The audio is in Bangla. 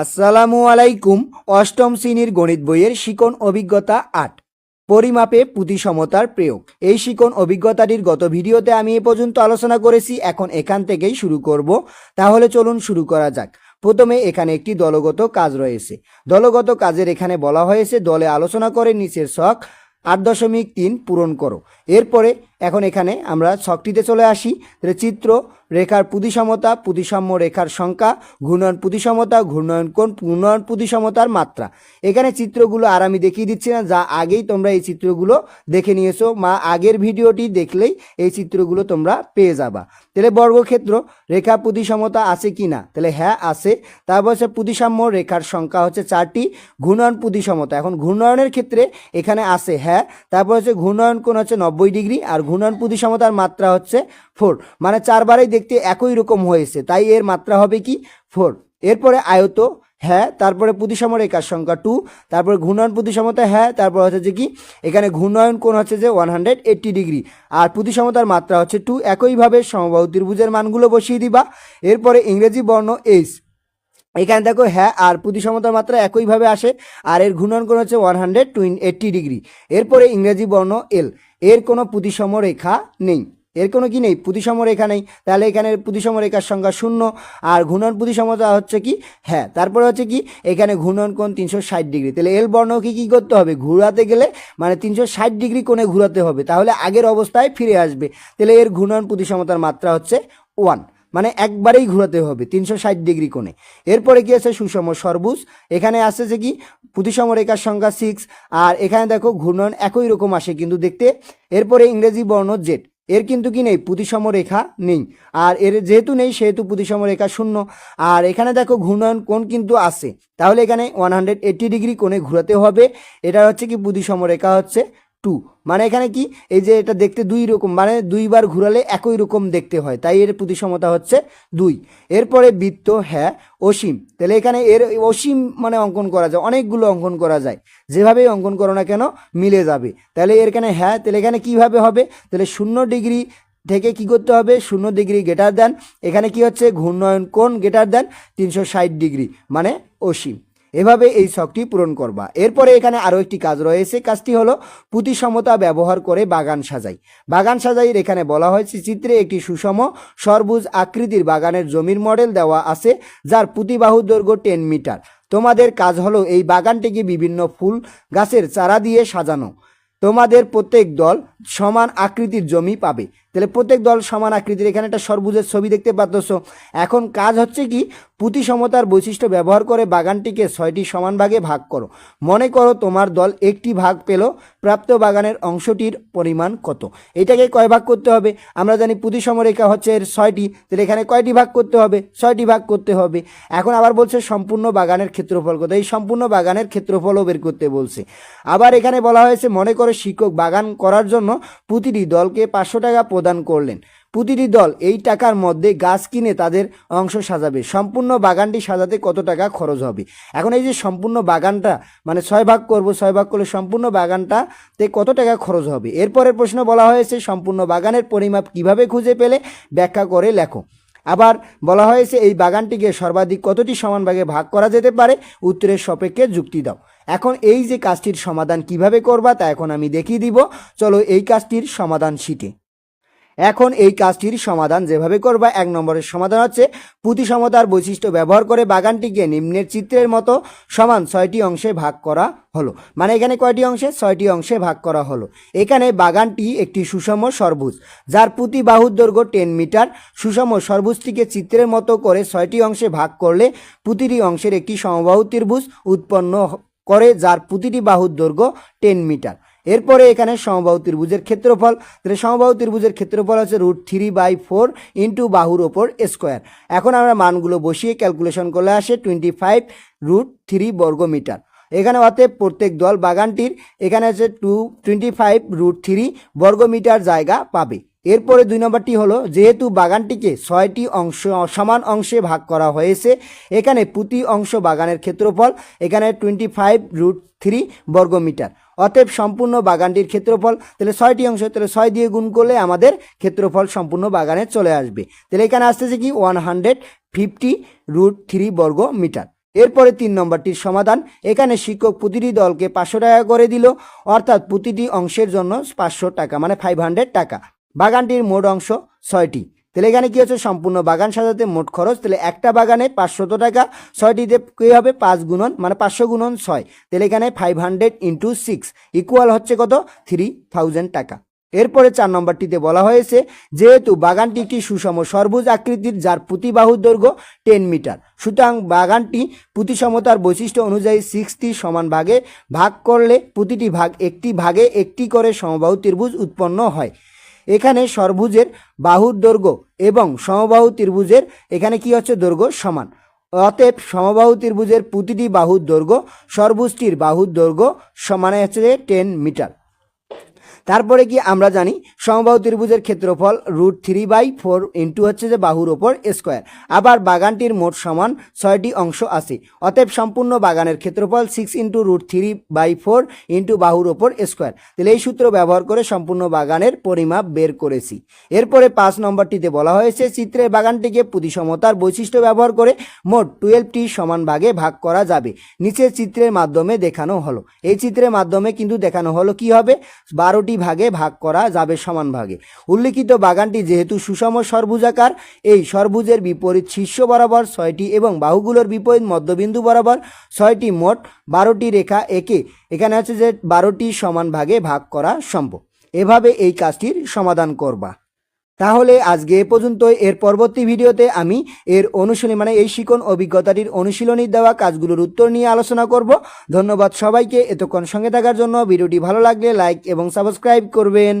আসসালামু আলাইকুম, অষ্টম শ্রেণির গণিত বইয়ের শিকন অভিজ্ঞতা আট, পরিমাপে পুঁতি সমতার প্রয়োগ। এই শিকন অভিজ্ঞতাটির গত ভিডিওতে আমি এ পর্যন্ত আলোচনা করেছি, এখন এখান থেকেই শুরু করব। তাহলে চলুন শুরু করা যাক। প্রথমে এখানে একটি দলগত কাজ রয়েছে। দলগত কাজের এখানে বলা হয়েছে, দলে আলোচনা করে নিচের শখ আট দশমিক তিন পূরণ করো। এরপরে এখন এখানে আমরা ছকটিতে চলে আসি। তাহলে চিত্র, রেখার পুঁতিসমতা পুঁতিসাম্য রেখার সংখ্যা ঘূর্ণয়ন পুঁতিসমতা ঘূর্ণয়ন কোণ ঘূর্ণয়ন পুঁতিসমতার মাত্রা। এখানে চিত্রগুলো আর আমি দেখিয়ে দিচ্ছি না, যা আগেই তোমরা এই চিত্রগুলো দেখে নিয়েছো মা আগের ভিডিওটি দেখলেই এই চিত্রগুলো তোমরা পেয়ে যাবা। তাহলে বর্গক্ষেত্র, রেখা পুঁতিসমতা আছে কি না? তাহলে হ্যাঁ আছে। তারপর হচ্ছে পুঁতিসাম্য রেখার সংখ্যা হচ্ছে চারটি ঘূর্ণয়ন পুঁতিসমতা এখন ঘূর্ণয়নের ক্ষেত্রে এখানে আছে হ্যাঁ তারপর হচ্ছে ঘূর্ণয়ন কোণ হচ্ছে নব্বই ডিগ্রি আর ঘূর্ণয়ন পুঁতিসমতার মাত্রা হচ্ছে ফোর। মানে চারবারেই দেখতে একই রকম হয়েছে। তাই এর মাত্রা হবে কি? ফোর। এরপরে আয়ত হ্যাঁ তারপরে প্রতিসম রেখার সংখ্যা টু, তারপরে ঘূর্ণয়ন প্রতিসমতা হ্যাঁ তারপর হচ্ছে যে কি? এখানে ঘূর্ণয়ন কোণ হচ্ছে যে ওয়ান হান্ড্রেড এইট্টি ডিগ্রি আর প্রতিসমতার মাত্রা হচ্ছে টু একইভাবে সমবাহু ত্রিভুজের মানগুলো বসিয়ে দিবা। এরপরে ইংরেজি বর্ণ এইচ এখানে দেখো হ্যাঁ আর প্রতিসমতার মাত্রা একইভাবে আসে, আর এর ঘূর্ণন কোণ হচ্ছে ওয়ান হান্ড্রেড টুইন এইট্টি ডিগ্রি এরপরে ইংরেজি বর্ণ এল এর কোনো প্রতিসম রেখা নেই। এর কোনো কি নেই? প্রতিসম রেখা নেই। তাহলে এখানে প্রতিসম রেখার সংখ্যা শূন্য, আর ঘূর্ণন প্রতিসমতা হচ্ছে কি? হ্যাঁ তারপরে হচ্ছে কি? এখানে ঘূর্ণন কোণ তিনশো ষাট ডিগ্রি তাহলে এল বর্ণকে কী করতে হবে? ঘোরাতে গেলে মানে তিনশো ষাট ডিগ্রি কোণে ঘোরাতে হবে। তাহলে আগের অবস্থায় ফিরে আসবে। তাহলে এর ঘূর্ণন প্রতিসমতার মাত্রা হচ্ছে ওয়ান মানে একবারেই ঘোরাতে হবে, তিনশো ষাট ডিগ্রি কোণে। এরপরে কি আছে? সুষম সর্বুজ। এখানে আসছে যে কি? প্রতিসম রেখার সংখ্যা সিক্স আর এখানে দেখো ঘূর্ণন একই রকম আসে কিন্তু দেখতে। এরপরে ইংরেজি বর্ণ জেড এর কিন্তু কি নেই? প্রতিসম রেখা নেই। আর এর যেহেতু নেই, সেহেতু প্রতিসম রেখা শূন্য। আর এখানে দেখো ঘূর্ণয়ন কোণ কিন্তু আছে। তাহলে এখানে ওয়ান হান্ড্রেড এইট্টি ডিগ্রি কোণে ঘোরাতে হবে। এটা হচ্ছে কি? প্রতিসম রেখা হচ্ছে টু মানে এখানে কি? এই যে এটা দেখতে দুই রকম মানে দুইবার ঘুরালে একই রকম দেখতে হয়। তাই এর প্রতিসমতা হচ্ছে দুই। এরপরে বৃত্ত হ্যাঁ অসীম। তাহলে এখানে এর অসীম মানে অঙ্কন করা যায়, অনেকগুলো অঙ্কন করা যায়। যেভাবেই অঙ্কন করো না কেন, মিলে যাবে। তাহলে এর এখানে হ্যাঁ তাহলে এখানে কীভাবে হবে? তাহলে শূন্য ডিগ্রি থেকে কি করতে হবে? শূন্য ডিগ্রি গেটার দেন এখানে কি হচ্ছে? ঘূর্ণয়ন কোণ গেটার দেন তিনশো ষাট ডিগ্রি মানে অসীম। এভাবে এই শখটি পূরণ করবা। এরপরে এখানে আরও একটি কাজ রয়েছে। কাজটি হলো পুঁতিসমতা ব্যবহার করে বাগান সাজাই। বাগান সাজাইয়ের এখানে বলা হয়েছে, চিত্রে একটি সুষম সর্বুজ আকৃতির বাগানের জমির মডেল দেওয়া আছে, যার পুঁতিবাহু দৈর্ঘ্য টেন মিটার। তোমাদের কাজ হলো এই বাগানটিকে বিভিন্ন ফুল গাছের চারা দিয়ে সাজানো। তোমাদের প্রত্যেক দল সমান আকৃতির জমি পাবে। তাহলে প্রত্যেক দল সমান আকৃতির। এখানে একটা সর্বুজের ছবি দেখতে পাচ্ছ। এখন কাজ হচ্ছে কি পুঁতি সমতার বৈশিষ্ট্য ব্যবহার করে বাগানটিকে ছয়টি সমান ভাগে ভাগ করো। মনে করো তোমার দল একটি ভাগ পেল, প্রাপ্ত বাগানের অংশটির পরিমাণ কত? এটাকে কয় ভাগ করতে হবে? আমরা জানি পুঁতি সমরেখা হচ্ছে এর ছয়টি, তাহলে এখানে কয়টি ভাগ করতে হবে? ছয়টি ভাগ করতে হবে। এখন আবার বলছে সম্পূর্ণ বাগানের ক্ষেত্রফল কত? এই সম্পূর্ণ বাগানের ক্ষেত্রফলও বের করতে বলছে। আবার এখানে বলা হয়েছে, মনে করে শিক্ষক বাগান করার জন্য প্রতিটি দলকে পাঁচশো টাকা প্রদান করলেন। প্রতিটি দল এই টাকার মধ্যে গাছ কিনে তাদের অংশ সাজাবে। সম্পূর্ণ বাগানটি সাজাতে কত টাকা খরচ হবে? এখন এই যে সম্পূর্ণ বাগানটা মানে ছয় ভাগ করব, ছয় ভাগ করলে সম্পূর্ণ বাগানটাতে কত টাকা খরচ হবে? এরপরের প্রশ্ন বলা হয়েছে, সম্পূর্ণ বাগানের পরিমাপ কীভাবে খুঁজে পেলে? ব্যাখ্যা করে লেখো। আবার বলা হয়েছে, এই বাগানটিকে সর্বাধিক কতটি সমান ভাগে ভাগ করা যেতে পারে? উত্তরের সপেক্ষে যুক্তি দাও। এখন এই যে কাজটির সমাধান কীভাবে করবা তা এখন আমি দেখিয়ে দিব। চলো এই কাজটির সমাধান শিখে। এখন এই কাজটির সমাধান যেভাবে করবা, এক নম্বরের সমাধান হচ্ছে পুঁতি সমতার বৈশিষ্ট্য ব্যবহার করে বাগানটিকে নিম্নের চিত্রের মতো সমান ছয়টি অংশে ভাগ করা হলো। মানে এখানে কয়টি অংশে? ছয়টি অংশে ভাগ করা হলো। এখানে বাগানটি একটি সুষম সর্বুজ, যার প্রতি বাহুর দৈর্ঘ্য টেন মিটার। সুষম সর্বুজটিকে চিত্রের মতো করে ছয়টি অংশে ভাগ করলে প্রতিটি অংশের একটি সমবাহু ত্রিভুজ উৎপন্ন করে, যার প্রতিটি বাহুর দৈর্ঘ্য টেন মিটার। এরপরে এখানে সমবাহু ত্রিভুজের ক্ষেত্রফল। তাহলে সমবাহু ত্রিভুজের ক্ষেত্রফল হচ্ছে root three by four into বাহুর ওপর স্কোয়ার এখন আমরা মানগুলো বসিয়ে ক্যালকুলেশন করলে আসে টোয়েন্টি ফাইভ রুট থ্রি বর্গ মিটার এখানে অতএব প্রত্যেক দল বাগানটির এখানে আছে two twenty five root three বর্গমিটার জায়গা পাবে। এরপরে দুই নম্বরটি হলো, যেহেতু বাগানটিকে ছয়টি অংশ, সমান অংশে ভাগ করা হয়েছে, এখানে প্রতি অংশ বাগানের ক্ষেত্রফল, এখানে টোয়েন্টি ফাইভ রুট থ্রি বর্গমিটার। অতএব সম্পূর্ণ বাগানটির ক্ষেত্রফল, তাহলে ছয়টি অংশ, তাহলে ছয় দিয়ে গুণ করলে আমাদের ক্ষেত্রফল সম্পূর্ণ বাগানে চলে আসবে। তাহলে এখানে আসতেছে কি? One hundred fifty root three বর্গ মিটার এরপরে তিন নম্বরটির সমাধান। এখানে শিক্ষক প্রতিটি দলকে পাঁচশো টাকা করে দিল, অর্থাৎ প্রতিটি অংশের জন্য পাঁচশো টাকা মানে ফাইভ হান্ড্রেড টাকা। বাগানটির মোট অংশ ছয়টি। তাহলে এখানে কি হচ্ছে? সম্পূর্ণ বাগান সাজাতে মোট খরচ, তাহলে একটা বাগানে পাঁচশত টাকা, ছয়টিতে কী হবে? পাঁচ গুণন মানে পাঁচশো গুণন ছয়। তাহলে এখানে five hundred into six equal হচ্ছে কত? থ্রি থাউজেন্ড টাকা। এরপরে চার নম্বরটিতে বলা হয়েছে, যেহেতু বাগানটি একটি সুষম সর্বুজ আকৃতির, যার প্রতি বাহুর দৈর্ঘ্য টেন মিটার সুতরাং বাগানটি প্রতিসমতার বৈশিষ্ট্য অনুযায়ী সিক্সটি সমান ভাগে ভাগ করলে প্রতিটি ভাগ একটি ভাগে একটি করে সমবাহু ত্রিভুজ উৎপন্ন হয়। এখানে সর্বভুজের বাহুর দৈর্ঘ্য এবং সমবাহু ত্রিভুজের, এখানে কি হচ্ছে দৈর্ঘ্য? সমান। অতএব সমবাহু ত্রিভুজের প্রতিটি বাহুর দৈর্ঘ্য সর্বুজটির বাহুর দৈর্ঘ্য সমানে হচ্ছে টেন মিটার তারপরে কি আমরা জানি সমবাহু ত্রিভুজের ক্ষেত্রফল root three by four into হচ্ছে যে বাহুর ওপর স্কোয়ার। আবার বাগানটির মোট সমান ছয়টি অংশ আছে। অতএব সম্পূর্ণ বাগানের ক্ষেত্রফল six into root three by four into বাহুর ওপর স্কোয়ার। তাহলে এই সূত্র ব্যবহার করে সম্পূর্ণ বাগানের পরিমাপ বের করেছি। এরপরে পাঁচ নম্বরটিতে বলা হয়েছে, চিত্রের বাগানটিকে প্রতিসমতার বৈশিষ্ট্য ব্যবহার করে মোট টুয়েলভটি সমান ভাগে ভাগ করা যাবে। নিচের চিত্রের মাধ্যমে দেখানো হলো। এই চিত্রের মাধ্যমে কিন্তু দেখানো হলো কি হবে? বারোটি ভাগে ভাগ করা যাবে সমান ভাগে। উল্লিখিত বাগানটি যেহেতু সুষম সর্বুজাকার এই সর্বুজের বিপরীত শীর্ষ বরাবর ছয়টি এবং বাহুগুলোর বিপরীত মধ্যবিন্দু বরাবর ছয়টি মোট বারোটি রেখা একে। এখানে আছে যে বারোটি সমান ভাগে ভাগ করা সম্ভব। এভাবে এই কাজটির সমাধান করবা। তাহলে আজকে এ পর্যন্ত এর পরবর্তী ভিডিওতে আমি এর অনুশীলনী মানে এই শিকন অভিজ্ঞতাটির অনুশীলনী দেওয়া কাজগুলোর উত্তর নিয়ে আলোচনা করব। ধন্যবাদ সবাইকে। এতক্ষণ সঙ্গে থাকার জন্য ভিডিওটি ভালো লাগলে লাইক এবং সাবস্ক্রাইব করবেন।